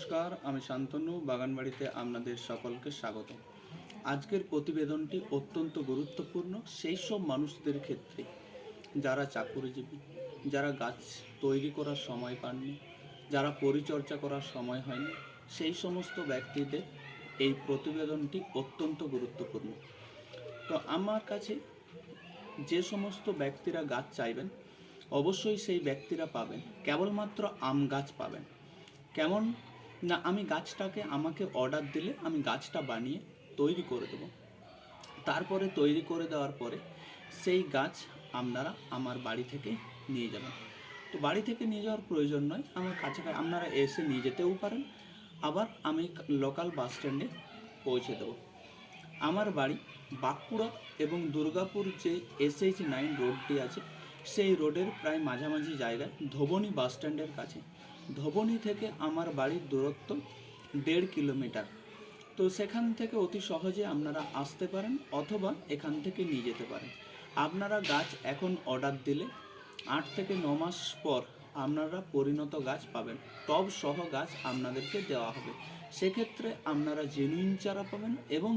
নমস্কার, আমি শান্তনু, বাগানবাড়িতে আপনাদের সকলকে স্বাগত আজকের প্রতিবেদনটি অত্যন্ত গুরুত্বপূর্ণ, সেই সব মানুষদের ক্ষেত্রে। যারা চাকুরিজীবী, যারা গাছ তৈরি করার সময় পাননি, যারা পরিচর্যা করার সময় হয়নি, সেই সমস্ত ব্যক্তিদের এই প্রতিবেদনটি অত্যন্ত গুরুত্বপূর্ণ। তো আমার কাছে যে সমস্ত ব্যক্তিরা গাছ চাইবেন, অবশ্যই সেই ব্যক্তিরা পাবেন, কেবলমাত্র আম গাছ পাবেন। কেমন না, আমি গাছটাকে আমাকে অর্ডার দিলে আমি গাছটা বানিয়ে তৈরি করে দেবো। তারপরে তৈরি করে দেওয়ার পরে সেই গাছ আপনারা আমার বাড়ি থেকে নিয়ে যাবেন। তো বাড়ি থেকে নিয়ে যাওয়ার প্রয়োজন নয়, আমার কাছে আপনারা এসে নিয়ে যেতেও পারেন। আবার আমি লোকাল বাস স্ট্যান্ডে পৌঁছে দেবো। আমার বাড়ি বাঁকুড়া এবং দুর্গাপুর যে এসএইচ নাইন রোডটি আছে সেই রোডের প্রায় মাঝামাঝি জায়গায় ধবনী বাস স্ট্যান্ডের কাছে। ধবনী থেকে আমার বাড়ির দূরত্ব দেড় কিলোমিটার। তো সেখান থেকে অতি সহজে আপনারা আসতে পারেন অথবা এখান থেকে নিয়ে যেতে পারেন। আপনারা গাছ এখন অর্ডার দিলে আট থেকে ন মাস পর আপনারা পরিণত গাছ পাবেন। টব সহ গাছ আপনাদেরকে দেওয়া হবে। সেক্ষেত্রে আপনারা জেনুইন চারা পাবেন এবং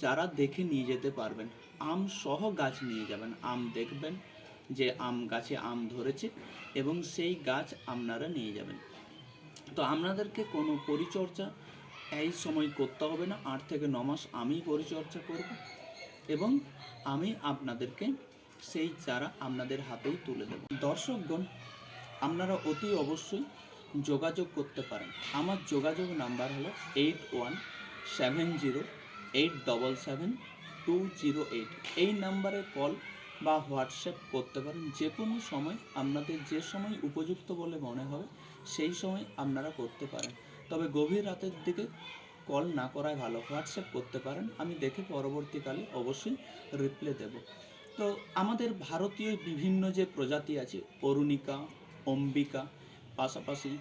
চারা দেখে নিয়ে যেতে পারবেন। আম সহ গাছ নিয়ে যাবেন। আম দেখবেন যে আম গাছে আম ধরেছে এবং সেই গাছ আপনারা নিয়ে যাবেন। তো আপনাদেরকে কোনো পরিচর্যা এই সময় করতে হবে না। আট থেকে ন মাস আমি পরিচর্যা করব এবং আমি আপনাদেরকে সেই চারা আপনাদের হাতেই তুলে দেব। দর্শকগণ, আপনারা অতি অবশ্যই যোগাযোগ করতে পারেন। আমার যোগাযোগ নাম্বার হলো eight one seven zero eight double seven two zero eight. এই নাম্বারে কল বা হোয়াটসঅ্যাপ করতে পারেন। যে কোনো সময় আপনাদের যে সময় উপযুক্ত বলে মনে হবে, সেই সময় আপনারা করতে পারেন। তবে গভীর রাতের দিকে কল না করাই ভালো। হোয়াটসঅ্যাপ করতে পারেন। আমি দেখে পরবর্তীকালে অবশ্যই রিপ্লে দেব। তো আমাদের ভারতীয় বিভিন্ন যে প্রজাতি আছে, অরুণিকা, অম্বিকা, পাশাপাশি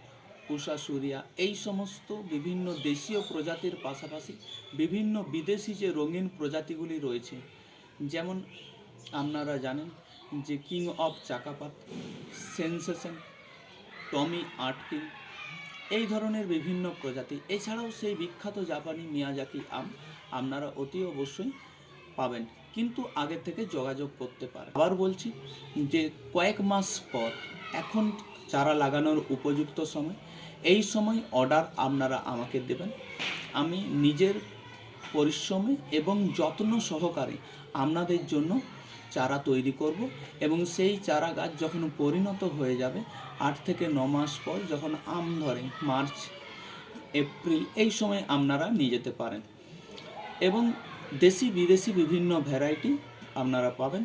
উষা সুরিয়া এই সমস্ত বিভিন্ন দেশীয় প্রজাতির পাশাপাশি বিভিন্ন বিদেশি যে রঙিন প্রজাতিগুলি রয়েছে, যেমন আপনারা জানেন যে কিং অফ চাকাপাত সেন্সেশন টমি আটকিং এই ধরনের বিভিন্ন প্রজাতি। এছাড়াও সেই বিখ্যাত জাপানি মিয়াজাকি আম আপনারা অতি অবশ্যই পাবেন। কিন্তু আগে থেকে যোগাযোগ করতে পারেন। আবার বলছি যে কয়েক মাস পর এখন চারা লাগানোর উপযুক্ত সময়, এই সময় অর্ডার আপনারা আমাকে দেবেন। আমি নিজের পরিশ্রমে এবং যত্ন সহকারে আপনাদের জন্য চারা তৈরি করব এবং সেই চারা গাছ যখন পরিণত হয়ে যাবে, আট থেকে ন মাস পর যখন আম ধরে, মার্চ, এপ্রিল, এই সময় আপনারা নিয়ে যেতে পারেন। এবং দেশি বিদেশি বিভিন্ন ভ্যারাইটি আপনারা পাবেন।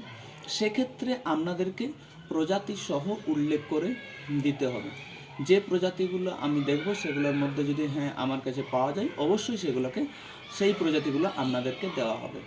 সেক্ষেত্রে আপনাদেরকে প্রজাতি সহ উল্লেখ করে দিতে হবে। যে প্রজাতিগুলো আমি দেখব সেগুলোর মধ্যে যদি হ্যাঁ আমার কাছে পাওয়া যায়, অবশ্যই সেগুলোকে, সেই প্রজাতিগুলো আপনাদেরকে দেওয়া হবে।